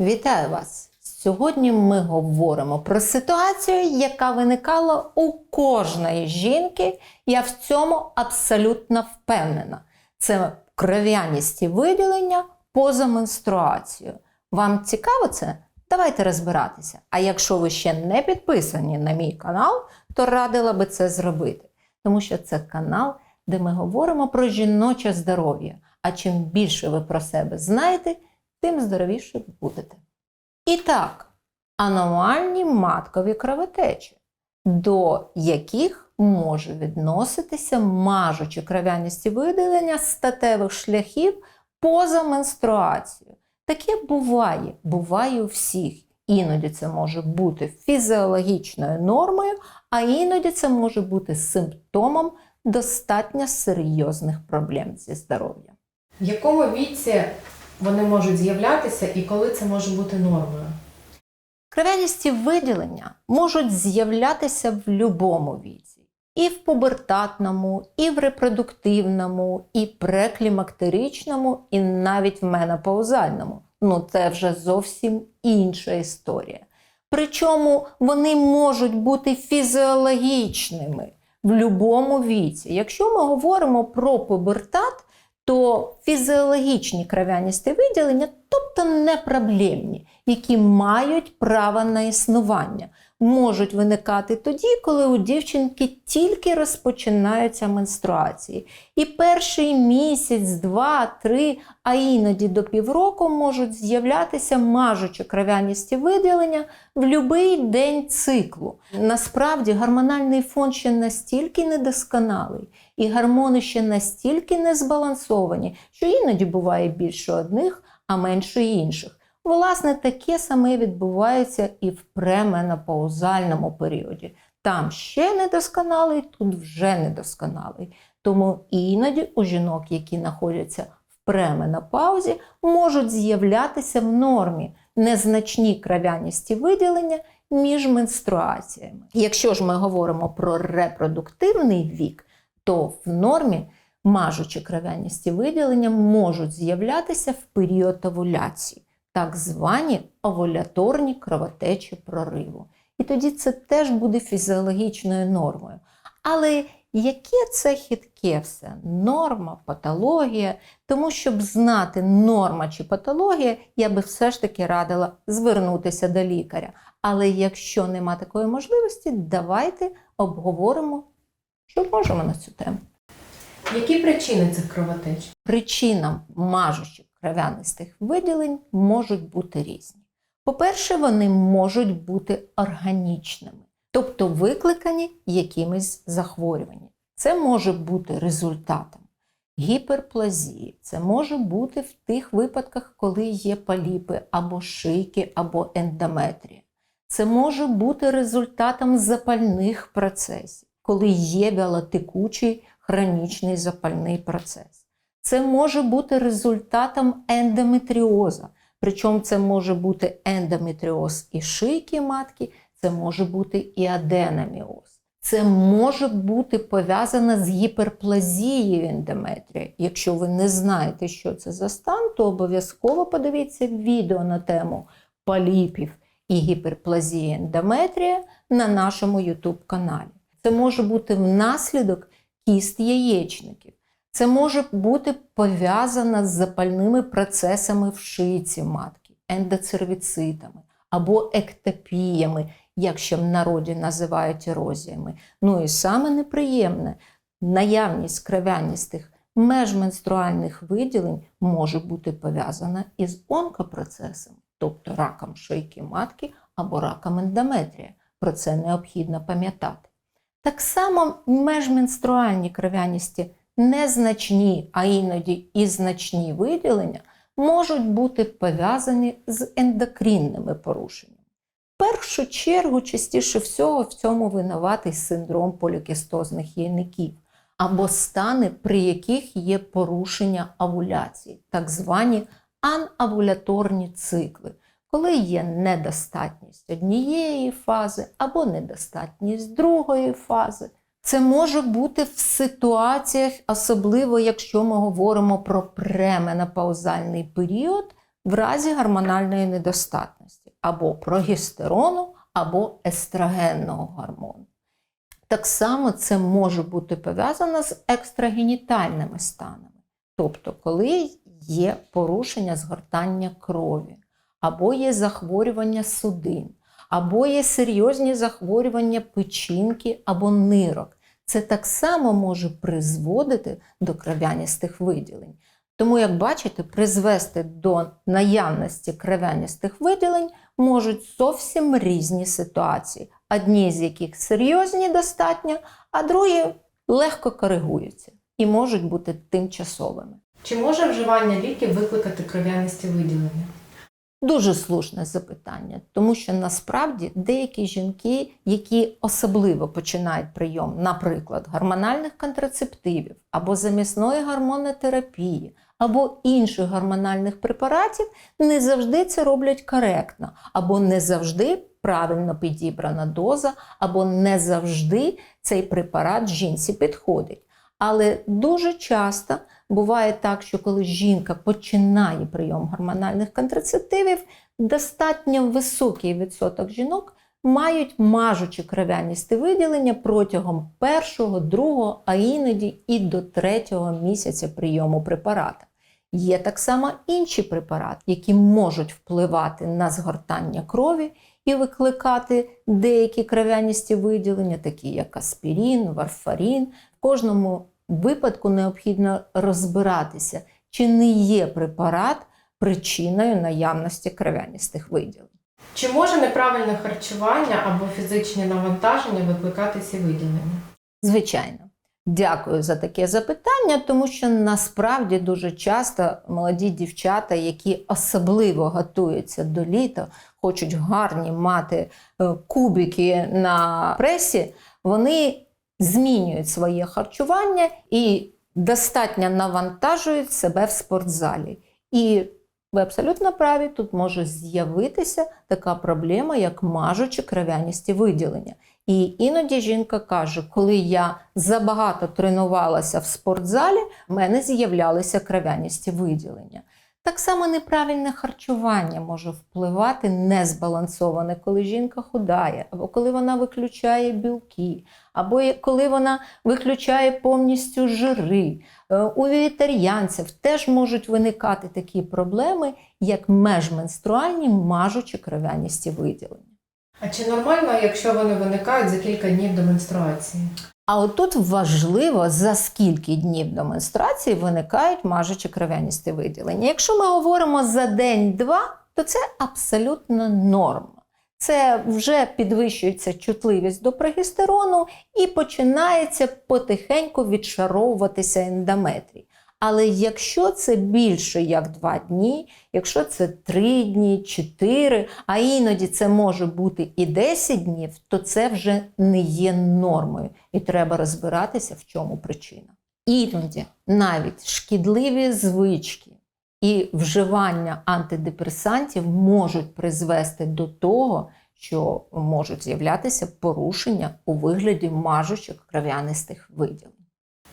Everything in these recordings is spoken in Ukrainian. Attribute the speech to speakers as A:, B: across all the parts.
A: Вітаю вас! Сьогодні ми говоримо про ситуацію, яка виникала у кожної жінки. Я в цьому абсолютно впевнена. Це кров'яність і виділення поза менструацією. Вам цікаво це? Давайте розбиратися. А якщо ви ще не підписані на мій канал, то радила би це зробити. Тому що це канал, де ми говоримо про жіноче здоров'я. А чим більше ви про себе знаєте, тим здоровіше ви будете. І так, аномальні маткові кровотечі, до яких може відноситися мажучі кров'яності виділення статевих шляхів поза менструацією. Таке буває, буває у всіх. Іноді це може бути фізіологічною нормою, а іноді це може бути симптомом достатньо серйозних проблем зі здоров'ям.
B: В якому віці вони можуть з'являтися і коли це може бути нормою?
A: Кров'яністі виділення можуть з'являтися в будь-якому віці. І в пубертатному, і в репродуктивному, і преклімактеричному, і навіть в менопаузальному. Ну це вже зовсім інша історія. Причому вони можуть бути фізіологічними в будь-якому віці. Якщо ми говоримо про пубертат, то фізіологічні кров'яністі виділення, тобто не проблемні, які мають право на існування, можуть виникати тоді, коли у дівчинки тільки розпочинаються менструації. І перший місяць, два, три, а іноді до півроку можуть з'являтися мажучі кров'яністі виділення в будь-який день циклу. Насправді гормональний фон ще настільки недосконалий, і гормони ще настільки не збалансовані, що іноді буває більше одних, а менше інших. Власне, таке саме відбувається і в пременопаузальному періоді. Там ще недосконалий, тут вже недосконалий. Тому іноді у жінок, які знаходяться в пременопаузі, можуть з'являтися в нормі незначні кров'яністі виділення між менструаціями. Якщо ж ми говоримо про репродуктивний вік, то в нормі мажучі кров'яністі виділення можуть з'являтися в період овуляції, так звані овуляторні кровотечі прориву. І тоді це теж буде фізіологічною нормою. Але яке це хитке все? Норма, патологія. Тому, щоб знати норма чи патологія, я би все ж таки радила звернутися до лікаря. Але якщо нема такої можливості, давайте обговоримо, що можемо на цю тему.
B: Які причини цих кровотеч?
A: Причинам мажучих кров'янистих виділень можуть бути різні. По-перше, вони можуть бути органічними, тобто викликані якимись захворюваннями. Це може бути результатом гіперплазії, це може бути в тих випадках, коли є поліпи або шийки, або ендометрія. Це може бути результатом запальних процесів, коли є вялотекучий хронічний запальний процес. Це може бути результатом ендометріоза. Причому це може бути ендометріоз і шийки матки, це може бути і аденоміоз. Це може бути пов'язане з гіперплазією ендометрія. Якщо ви не знаєте, що це за стан, то обов'язково подивіться відео на тему поліпів і гіперплазії ендометрія на нашому YouTube каналі. Це може бути внаслідок кіст яєчників. Це може бути пов'язано з запальними процесами в шийці матки, ендоцервіцитами або ектопіями, як ще в народі називають ерозіями. Ну і саме неприємне наявність кров'яністих межменструальних виділень може бути пов'язана із онкопроцесами, тобто раком шийки матки або раком ендометрія. Про це необхідно пам'ятати. Так само межменструальні кров'яністі незначні, а іноді і значні виділення можуть бути пов'язані з ендокринними порушеннями. В першу чергу, частіше всього, в цьому винуватий синдром полікістозних яйників або стани, при яких є порушення овуляції, так звані анавуляторні цикли, коли є недостатність однієї фази або недостатність другої фази. Це може бути в ситуаціях, особливо якщо ми говоримо про пременопаузальний період, в разі гормональної недостатності або прогестерону, або естрогенного гормону. Так само це може бути пов'язано з екстрагенітальними станами, тобто, коли є порушення згортання крові, або є захворювання судин, або є серйозні захворювання печінки або нирок. Це так само може призводити до кров'яністих виділень. Тому, як бачите, призвести до наявності кров'яністих виділень можуть зовсім різні ситуації, одні з яких серйозні достатньо, а другі легко коригуються і можуть бути тимчасовими.
B: Чи може вживання ліків викликати кров'янисті виділення?
A: Дуже слушне запитання, тому що насправді деякі жінки, які особливо починають прийом, наприклад, гормональних контрацептивів або замісної гормонотерапії, або інших гормональних препаратів, не завжди це роблять коректно, або не завжди правильно підібрана доза, або не завжди цей препарат жінці підходить. Але дуже часто буває так, що коли жінка починає прийом гормональних контрацептивів, достатньо високий відсоток жінок мають мажучі кров'яністі виділення протягом першого, другого, а іноді і до третього місяця прийому препарата. Є так само інші препарати, які можуть впливати на згортання крові і викликати деякі кров'яністі виділення, такі як аспірин, варфарин. В кожному випадку необхідно розбиратися, чи не є препарат причиною наявності кров'яністих виділень.
B: Чи може неправильне харчування або фізичні навантаження викликати ці виділення?
A: Звичайно. Дякую за таке запитання, тому що насправді дуже часто молоді дівчата, які особливо готуються до літа, хочуть гарні мати е, кубики на пресі, вони змінюють своє харчування і достатньо навантажують себе в спортзалі. І ви абсолютно праві, тут може з'явитися така проблема, як мажучі кров'яністі виділення. І іноді жінка каже, коли я забагато тренувалася в спортзалі, в мене з'являлися кров'яністі виділення. Так само неправильне харчування може впливати незбалансоване, коли жінка худає, або коли вона виключає білки, або коли вона виключає повністю жири. Е, У вегетаріанців теж можуть виникати такі проблеми, як межменструальні мажучі кров'яністі виділення.
B: А чи нормально, якщо вони виникають за кілька днів до менструації?
A: А отут важливо, за скільки днів до менструації виникають мажучі кров'яністі виділення. Якщо ми говоримо за день-два, то це абсолютно норма. Це вже підвищується чутливість до прогестерону і починається потихеньку відшаровуватися ендометрій. Але якщо це більше як два дні, якщо це три дні, чотири, а іноді це може бути і 10 днів, то це вже не є нормою, і треба розбиратися, в чому причина. Іноді навіть шкідливі звички і вживання антидепресантів можуть призвести до того, що можуть з'являтися порушення у вигляді мажучих кров'янистих виділень.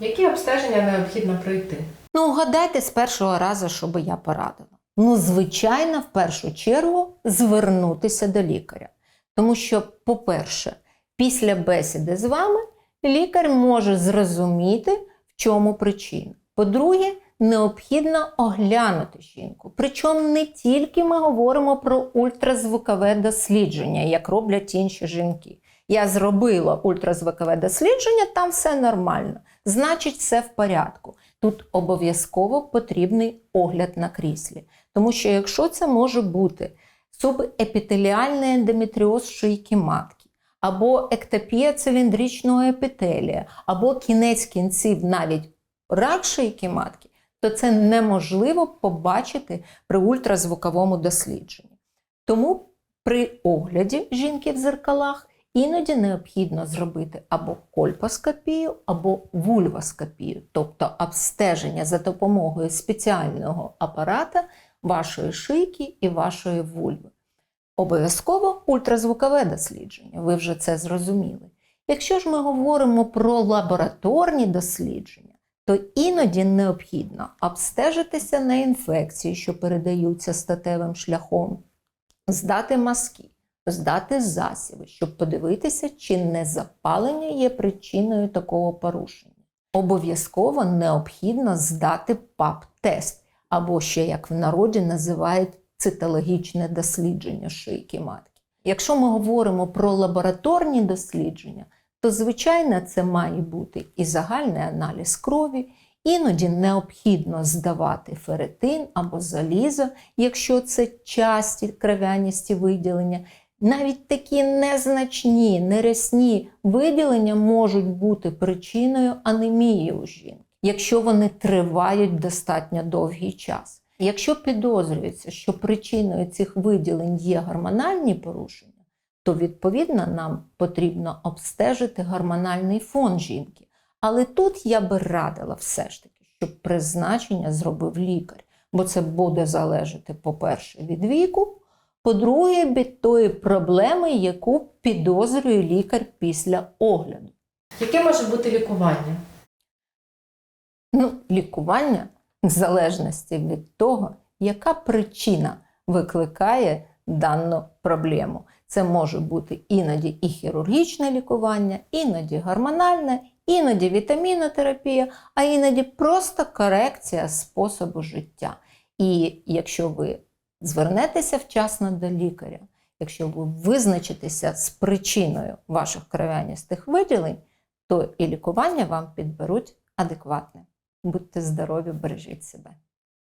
B: Які обстеження необхідно пройти?
A: Ну, гадайте з першого разу, що би я порадила. Ну, звичайно, в першу чергу звернутися до лікаря. Тому що, по-перше, після бесіди з вами лікар може зрозуміти, в чому причина. По-друге, необхідно оглянути жінку. Причому не тільки ми говоримо про ультразвукове дослідження, як роблять інші жінки. Я зробила ультразвукове дослідження, там все нормально. Значить, все в порядку. Тут обов'язково потрібний огляд на кріслі. Тому що якщо це може бути субепітеліальний ендометріоз шийки матки, або ектопія циліндричного епітелія, або кінець кінців навіть рак шийки матки, то це неможливо побачити при ультразвуковому дослідженні. Тому при огляді жінки в зеркалах іноді необхідно зробити або кольпоскопію, або вульвоскопію, тобто обстеження за допомогою спеціального апарата вашої шийки і вашої вульви. Обов'язково ультразвукове дослідження, ви вже це зрозуміли. Якщо ж ми говоримо про лабораторні дослідження, то іноді необхідно обстежитися на інфекції, що передаються статевим шляхом, здати мазки, здати засіви, щоб подивитися, чи не запалення є причиною такого порушення. Обов'язково необхідно здати ПАП-тест, або ще як в народі називають цитологічне дослідження шийки матки. Якщо ми говоримо про лабораторні дослідження, то звичайно це має бути і загальний аналіз крові, іноді необхідно здавати феретин або залізо, якщо це часті кров'яністі виділення. Навіть такі незначні, нерясні виділення можуть бути причиною анемії у жінки, якщо вони тривають достатньо довгий час. Якщо підозрюється, що причиною цих виділень є гормональні порушення, то відповідно нам потрібно обстежити гормональний фон жінки. Але тут я би радила все ж таки, щоб призначення зробив лікар, бо це буде залежати, по-перше, від віку, по-друге, від тої проблеми, яку підозрює лікар після огляду.
B: Яке може бути лікування?
A: Ну, лікування в залежності від того, яка причина викликає дану проблему. Це може бути іноді і хірургічне лікування, іноді гормональне, іноді вітамінотерапія, а іноді просто корекція способу життя. І якщо ви звернетеся вчасно до лікаря, якщо ви визначитеся з причиною ваших кров'яністих виділень, то і лікування вам підберуть адекватне. Будьте здорові, бережіть себе.